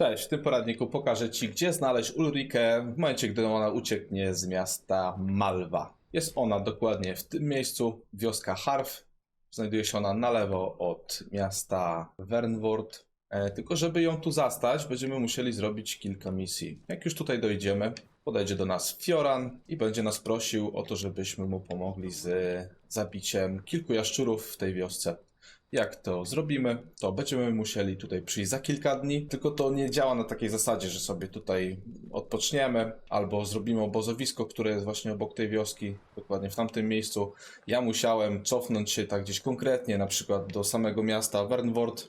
Cześć, w tym poradniku pokażę Ci, gdzie znaleźć Ulrikę w momencie, gdy ona ucieknie z miasta Malwa. Jest ona dokładnie w tym miejscu, wioska Harf. Znajduje się ona na lewo od miasta Wernwort. E, tylko żeby ją tu zastać, będziemy musieli zrobić kilka misji. Jak już tutaj dojdziemy, podejdzie do nas Fioran i będzie nas prosił o to, żebyśmy mu pomogli z zabiciem kilku jaszczurów w tej wiosce. Jak to zrobimy, to będziemy musieli tutaj przyjść za kilka dni, tylko to nie działa na takiej zasadzie, że sobie tutaj odpoczniemy albo zrobimy obozowisko, które jest właśnie obok tej wioski, dokładnie w tamtym miejscu. Ja musiałem cofnąć się tak gdzieś konkretnie, na przykład do samego miasta Wernwort,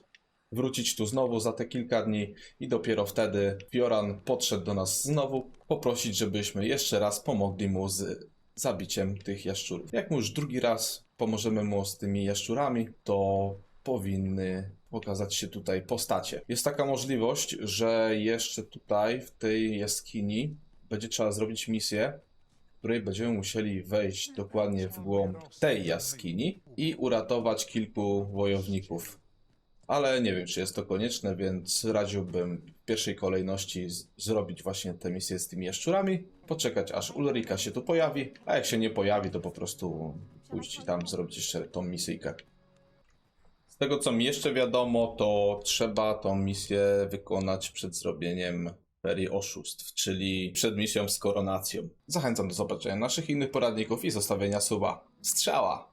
wrócić tu znowu za te kilka dni i dopiero wtedy Fioran podszedł do nas znowu, poprosić, żebyśmy jeszcze raz pomogli mu z zabiciem tych jaszczurów. Jak mu już drugi raz pomożemy mu z tymi jaszczurami, to powinny pokazać się tutaj postacie. Jest taka możliwość, że jeszcze tutaj w tej jaskini będzie trzeba zrobić misję, w której będziemy musieli wejść dokładnie w głąb tej jaskini i uratować kilku wojowników. Ale nie wiem, czy jest to konieczne, więc radziłbym w pierwszej kolejności zrobić właśnie tę misję z tymi jaszczurami, poczekać aż Ulrika się tu pojawi, a jak się nie pojawi, to po prostu pójść i tam zrobić jeszcze tą misyjkę. Z tego co mi jeszcze wiadomo, to trzeba tą misję wykonać przed zrobieniem ferii oszustw, czyli przed misją z koronacją. Zachęcam do zobaczenia naszych innych poradników i zostawienia suba. Strzała!